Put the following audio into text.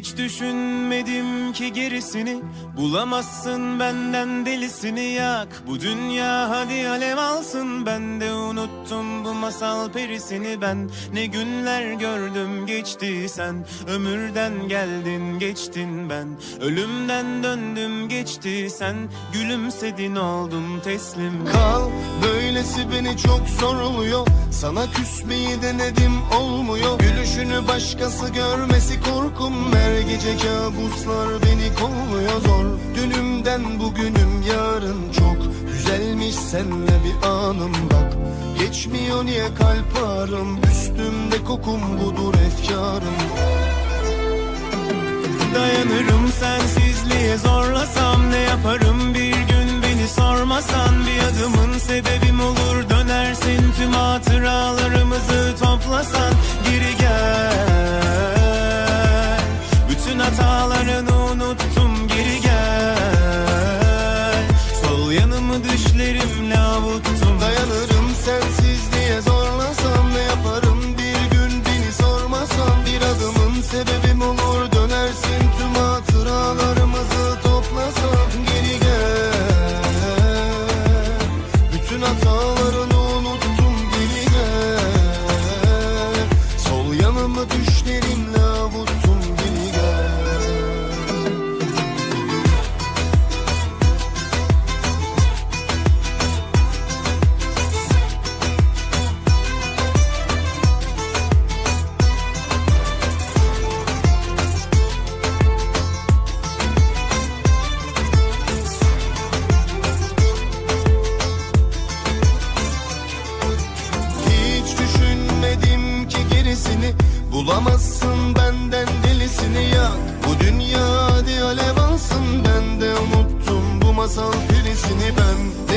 Hiç düşünmedim ki gerisini. Bulamazsın benden delisini yak. Bu dünya hadi alev alsın. Ben de unuttum masal perisini ben. Ne günler gördüm geçti sen. Ömürden geldin geçtin ben. Ölümden döndüm geçti sen. Gülümsedin oldum teslim. Kal böylesi beni çok zor oluyor Sana küsmeyi denedim olmuyor. Gülüşünü başkası görmesi korkum. Her gece kabuslar beni kolluyor. Zor Dünümden bugünüm yarın Güzelmiş senle bir anım bak. Geçmiyor niye kalp ağrım? Üstümde kokum budur efkarım. Dayanırım sensizliğe zorlasam ne yaparım? Bir gün beni sormasan bir adımın sebebim olur ki gerisini Bulamazsın benden delisini ya Bu dünya hadi alev alsın. Ben de unuttum bu masal perisini ben